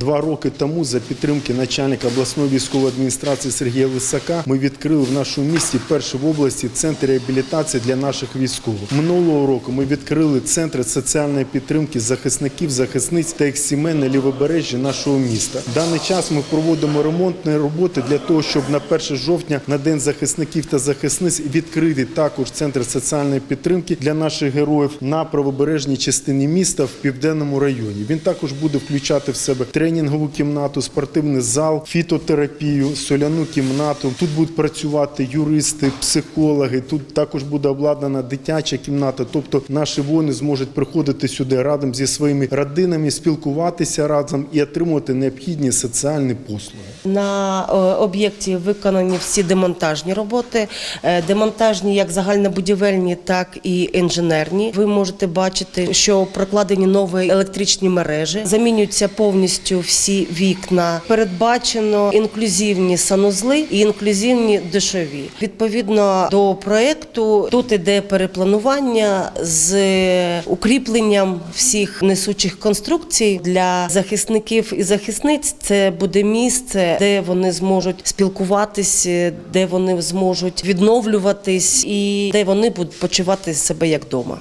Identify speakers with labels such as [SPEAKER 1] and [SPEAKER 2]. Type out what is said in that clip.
[SPEAKER 1] Два роки тому, за підтримки начальника обласної військової адміністрації Сергія Лисака, ми відкрили в нашому місті перший в області центр реабілітації для наших військових. Минулого року ми відкрили центри соціальної підтримки захисників, захисниць та їх сімей на лівобережжі нашого міста. В даний час ми проводимо ремонтні роботи для того, щоб на 1 жовтня, на день захисників та захисниць, відкрити також центр соціальної підтримки для наших героїв на правобережній частині міста в південному районі. Він також буде включати в себе тренінгову кімнату, спортивний зал, фітотерапію, соляну кімнату. Тут будуть працювати юристи, психологи. Тут також буде обладнана дитяча кімната. Тобто наші воїни зможуть приходити сюди разом зі своїми родинами, спілкуватися разом і отримувати необхідні соціальні послуги.
[SPEAKER 2] На е, об'єкті виконані всі демонтажні роботи, Е, демонтажні як загальнобудівельні, так і інженерні. Ви можете бачити, що прокладені нові електричні мережі, замінюються повністю всі вікна. Передбачено інклюзивні санузли і інклюзивні душові. Відповідно до проекту, тут іде перепланування з укріпленням всіх несучих конструкцій для захисників і захисниць. Це буде місце, де вони зможуть спілкуватися, де вони зможуть відновлюватись і де вони будуть почувати себе як вдома.